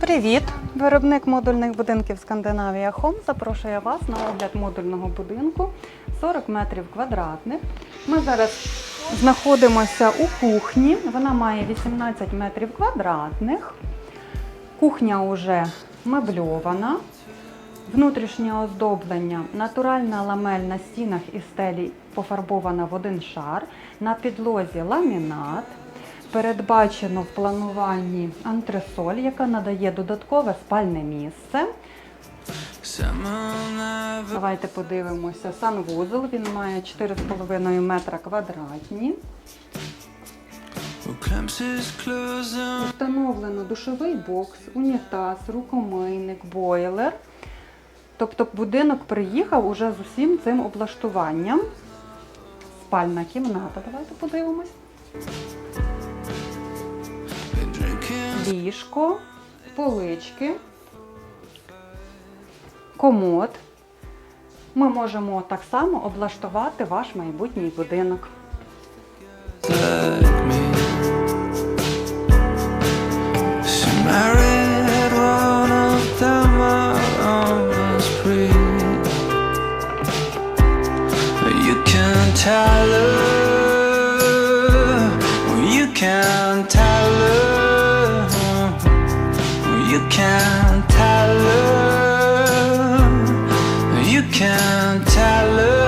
Привіт! Виробник модульних будинків Скандинавія Хом запрошує вас на огляд модульного будинку 40 метрів квадратних. Ми зараз знаходимося у кухні. Вона має 18 метрів квадратних. Кухня вже мебльована. Внутрішнє оздоблення, натуральна ламель на стінах і стелі пофарбована в один шар, на підлозі ламінат. Передбачено в плануванні антресоль, яка надає додаткове спальне місце. Давайте подивимося. Санвузол, він має 4,5 метра квадратні. Встановлено душовий бокс, унітаз, рукомийник, бойлер. Тобто будинок приїхав уже з усім цим облаштуванням. Спальна кімната, давайте подивимось. Ліжко, полички, комод. Ми можемо так само облаштувати ваш майбутній будинок. You can tell her, you can tell can't tell her.